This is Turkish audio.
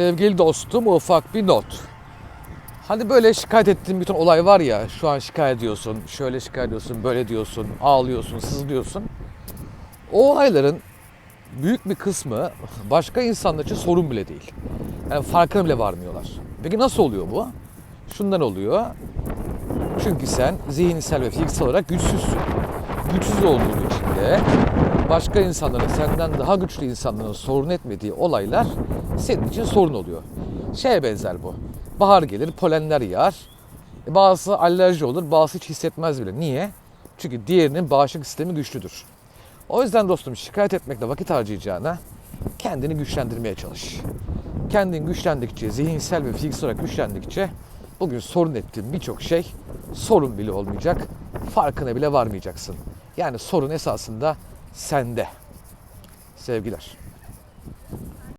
Sevgili dostum ufak bir not. Hani böyle şikayet ettiğin bütün olay var ya, şu an şikayet ediyorsun, şöyle şikayet ediyorsun, böyle diyorsun, ağlıyorsun, sızlıyorsun. O olayların büyük bir kısmı başka insanlar için sorun bile değil. Yani farkına bile varmıyorlar. Peki nasıl oluyor bu? Şundan oluyor. Çünkü sen zihinsel ve fiziksel olarak güçsüzsün. Güçsüz olduğun için de başka insanların senden daha güçlü insanların sorun etmediği olaylar senin için sorun oluyor. Şeye benzer bu. Bahar gelir, polenler yağar. E, Bazısı alerji olur, bazısı hiç hissetmez bile. Niye? Çünkü diğerinin bağışıklık sistemi güçlüdür. O yüzden dostum şikayet etmekle vakit harcayacağına kendini güçlendirmeye çalış. Kendin güçlendikçe, zihinsel ve fiziksel olarak güçlendikçe bugün sorun ettiğin birçok şey sorun bile olmayacak. Farkına bile varmayacaksın. Yani sorun esasında sende. Sevgiler.